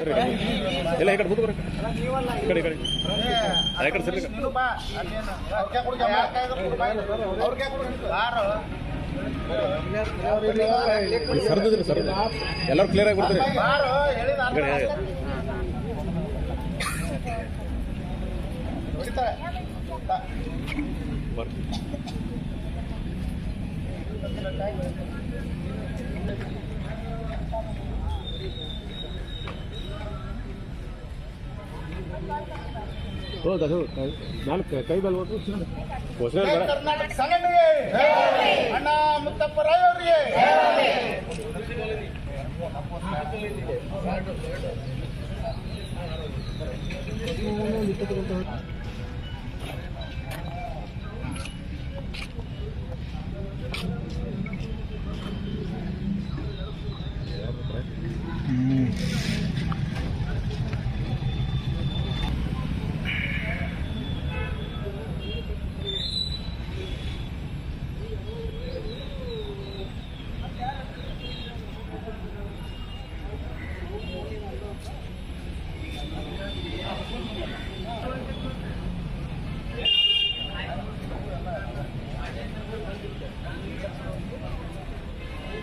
ಎಲ್ಲ ಈ ಕಡೆ ಮುಂದೆ ಕಡೆ ಸರಿ ಎಲ್ಲರೂ ಕ್ಲಿಯರ್ ಆಗಿ ಬಿಡ್ತೀರಿ. ಈ ಕಡೆ ಹೌದು ಅದು ನಾನು ಕೈ ಬಲ್ ಕರ್ನಾಟಕ ಸಂಘಟನೆಗೆ ಅಣ್ಣ ಮುತ್ತಪ್ಪ ರಾಯ್ ಅವರಿಗೆ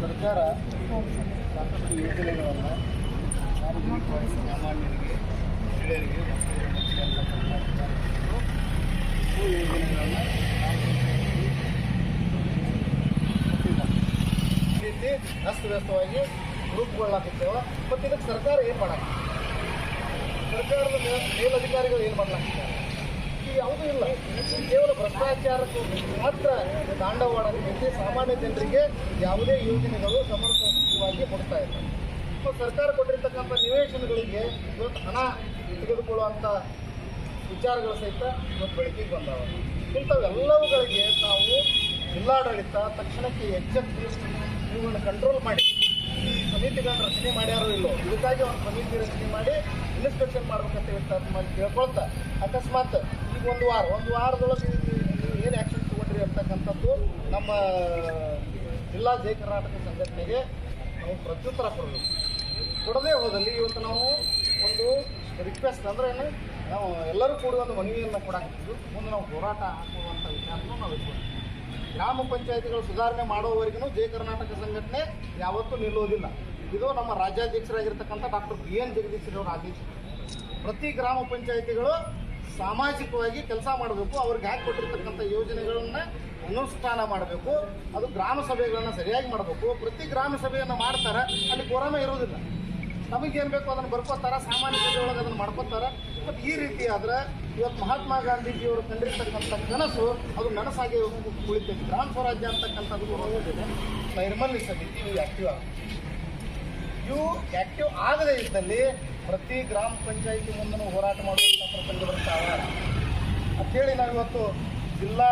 ಸರ್ಕಾರ ಸಾಕಷ್ಟು ಯೋಜನೆಗಳನ್ನು ಸಾಮಾನ್ಯರಿಗೆ ಮಹಿಳೆಯರಿಗೆ ಮತ್ತು ಯೋಜನೆಗಳನ್ನು ಈ ರೀತಿ ಅಸ್ತವ್ಯಸ್ತವಾಗಿ ರೂಪುಗೊಳ್ಳಾಕತ್ತೇವ ಮತ್ತು ಇದಕ್ಕೆ ಸರ್ಕಾರ ಏನು ಮಾಡಕ್ಕೆ? ಸರ್ಕಾರದ ಮೇಲ್- ಮೇಲಧಿಕಾರಿಗಳು ಏನು ಮಾಡ್ಲಾಕ್ತಾರೆ ಈ ಯಾವುದೂ ಇಲ್ಲ. ಕೇವಲ ಭ್ರಷ್ಟಾಚಾರಕ್ಕೂ ಮಾತ್ರ ತಾಂಡವವಾಡಲಿಕ್ಕೆ ಸಾಮಾನ್ಯ ಜನರಿಗೆ ಯಾವುದೇ ಯೋಜನೆಗಳು ಸಮರ್ಥವಾಗಿ ಕೊಡ್ತಾ ಇಲ್ಲ. ಸರ್ಕಾರ ಕೊಟ್ಟಿರ್ತಕ್ಕಂಥ ನಿವೇಶನಗಳಿಗೆ ಇವತ್ತು ಹಣ ತೆಗೆದುಕೊಳ್ಳುವಂಥ ವಿಚಾರಗಳು ಸಹಿತ ಇವತ್ತು ಬೆಳಕಿಗೆ ಬಂದಾವ. ಇಂಥವೆಲ್ಲವುಗಳಿಗೆ ನಾವು ಜಿಲ್ಲಾಡಳಿತ ತಕ್ಷಣಕ್ಕೆ ಎಚ್ಚೆತ್ತು ಇವುಗಳನ್ನು ಕಂಟ್ರೋಲ್ ಮಾಡಿ. ಸಮಿತಿಗಳನ್ನ ರಚನೆ ಮಾಡ್ಯಾರೋ ಇಲ್ಲೋ? ಇದಕ್ಕಾಗಿ ಒಂದು ಸಮಿತಿ ರಚನೆ ಮಾಡಿ ಇನ್ಸ್ಪೆಕ್ಷನ್ ಮಾಡ್ಬೇಕಂತ ಹೇಳ್ತಾರೆ ಮಾಡಿ ಕೇಳ್ಕೊಳ್ತಾ. ಅಕಸ್ಮಾತ್ ಈಗ ಒಂದು ವಾರ, ಒಂದು ವಾರದೊಳಗೆ ಏನು ಆ್ಯಕ್ಷನ್ ತಗೊಂಡ್ರಿ ಅಂತಕ್ಕಂಥದ್ದು ನಮ್ಮ ಜಿಲ್ಲಾ ಜೈ ಕರ್ನಾಟಕ ಸಂಘಟನೆಗೆ ನಾವು ಪ್ರತ್ಯುತ್ತರ ಕೊಡಬೇಕು ಕೊಡದೇ ಹೋದಲ್ಲಿ ಇವತ್ತು ನಾವು ಒಂದು ರಿಕ್ವೆಸ್ಟ್ ಅಂದ್ರೆ ಏನು? ನಾವು ಎಲ್ಲರೂ ಕೂಡ ಒಂದು ಮನವಿಯನ್ನು ಕೊಡಾಕಿದ್ದು ಮುಂದೆ ನಾವು ಹೋರಾಟ ಹಾಕುವಂಥ ವಿಚಾರನೂ ನಾವು ಇಟ್ಕೊಂಡಿದ್ದೀವಿ ಗ್ರಾಮ ಪಂಚಾಯತಿಗಳು ಸುಧಾರಣೆ ಮಾಡೋವರೆಗೂ ಜಯ ಕರ್ನಾಟಕ ಸಂಘಟನೆ ಯಾವತ್ತೂ ನಿಲ್ಲೋದಿಲ್ಲ. ಇದು ನಮ್ಮ ರಾಜ್ಯಾಧ್ಯಕ್ಷರಾಗಿರ್ತಕ್ಕಂಥ ಡಾಕ್ಟರ್ ಬಿ ಎನ್ ಅವರು ಆದೇಶ. ಪ್ರತಿ ಗ್ರಾಮ ಪಂಚಾಯತಿಗಳು ಸಾಮಾಜಿಕವಾಗಿ ಕೆಲಸ ಮಾಡಬೇಕು, ಅವ್ರಿಗೆ ಹಾಕಿ ಕೊಟ್ಟಿರ್ತಕ್ಕಂಥ ಯೋಜನೆಗಳನ್ನ ಅನುಷ್ಠಾನ ಮಾಡಬೇಕು, ಅದು ಗ್ರಾಮ ಸಭೆಗಳನ್ನು ಸರಿಯಾಗಿ ಮಾಡಬೇಕು. ಪ್ರತಿ ಗ್ರಾಮ ಸಭೆಯನ್ನು ಮಾಡ್ತಾರೆ, ಅಲ್ಲಿ ಕೊರಮೆ ಇರೋದಿಲ್ಲ ನಮಗೇನು ಬೇಕು ಅದನ್ನು ಬರ್ಕೋತಾರ ಸಾಮಾನ್ಯ ಸಭೆಯೊಳಗೆ ಅದನ್ನು ಮಾಡ್ಕೋತಾರ ಮತ್ತು ಈ ರೀತಿ ಆದ್ರೆ ಇವತ್ತು ಮಹಾತ್ಮ ಗಾಂಧೀಜಿಯವರು ಕಂಡಿರ್ತಕ್ಕಂಥ ಕನಸು, ಅದು ನನಸಾಗಿ ಉಳಿತೈತಿ. ಗ್ರಾಮ ಸ್ವರಾಜ್ಯ ಅಂತಕ್ಕಂಥದ್ದು ನೈರ್ಮಲ್ಯ ಸಮಿತಿ ಆಕ್ಟಿವ್ ಇವು ಆಕ್ಟಿವ್ ಆಗದೇ ಇದ್ದಲ್ಲಿ ಪ್ರತಿ ಗ್ರಾಮ ಪಂಚಾಯಿತಿ ಮುಂದೂ ಹೋರಾಟ ಮಾಡುವಂಥ ಪ್ರಸಂಗ ಬರ್ತಾವ ಅಂಥೇಳಿ ನಾವು ಇವತ್ತು ಜಿಲ್ಲಾ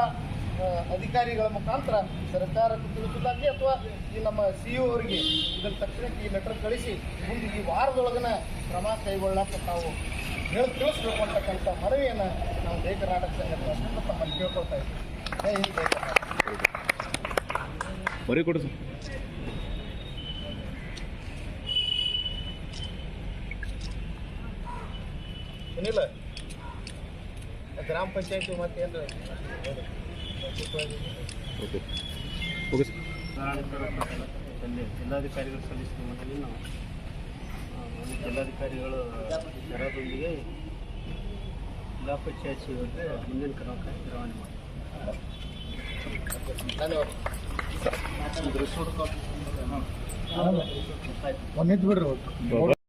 ಅಧಿಕಾರಿಗಳ ಮುಖಾಂತರ ಸರ್ಕಾರಕ್ಕೆ ತಿಳಿಸೋದಾಗಲಿ ಅಥವಾ ಈ ನಮ್ಮ ಸಿ ಇ ಅವರಿಗೆ ಇದನ್ನು ತಕ್ಷಣಕ್ಕೆ ಈ ಲೆಟರ್ ಕಳಿಸಿ ಮುಂದೆ ಈ ವಾರದೊಳಗನ ಕ್ರಮ ಕೈಗೊಳ್ಳಕ್ಕೆ ತಾವು ಹೇಳಿ ತಿಳಿಸ್ಬೇಕು ಅಂತಕ್ಕಂಥ ಮನವಿಯನ್ನು ನಾವು ಜಯ ಕರ್ನಾಟಕ ಅಷ್ಟೊಂದು ತಮ್ಮಲ್ಲಿ ಕೇಳ್ಕೊಳ್ತಾ ಇದ್ದೀವಿ. ಹಿಂದ್ ಬರೀ ಕೊಡು ಸರ್ ಏನಿಲ್ಲ. ಗ್ರಾಮ ಪಂಚಾಯತಿ ಮತ್ತೇನು ಓಕೆ. Okay sir. ಜಿಲ್ಲಾಧಿಕಾರಿಗಳು ಸಲ್ಲಿಸಿದ ಮನವಿ ನಾವು ಜಿಲ್ಲಾಧಿಕಾರಿಗಳು ಜನರೊಂದಿಗೆ ಜಿಲ್ಲಾ ಪಂಚಾಯತ್ ಸಿಗುತ್ತೆ ಮುಂದಿನ ಕ್ರಮಕ್ಕಾಗಿ ರವಾನೆ ಮಾಡಿ ಧನ್ಯವಾದ. ಬಿಡ್ರಿ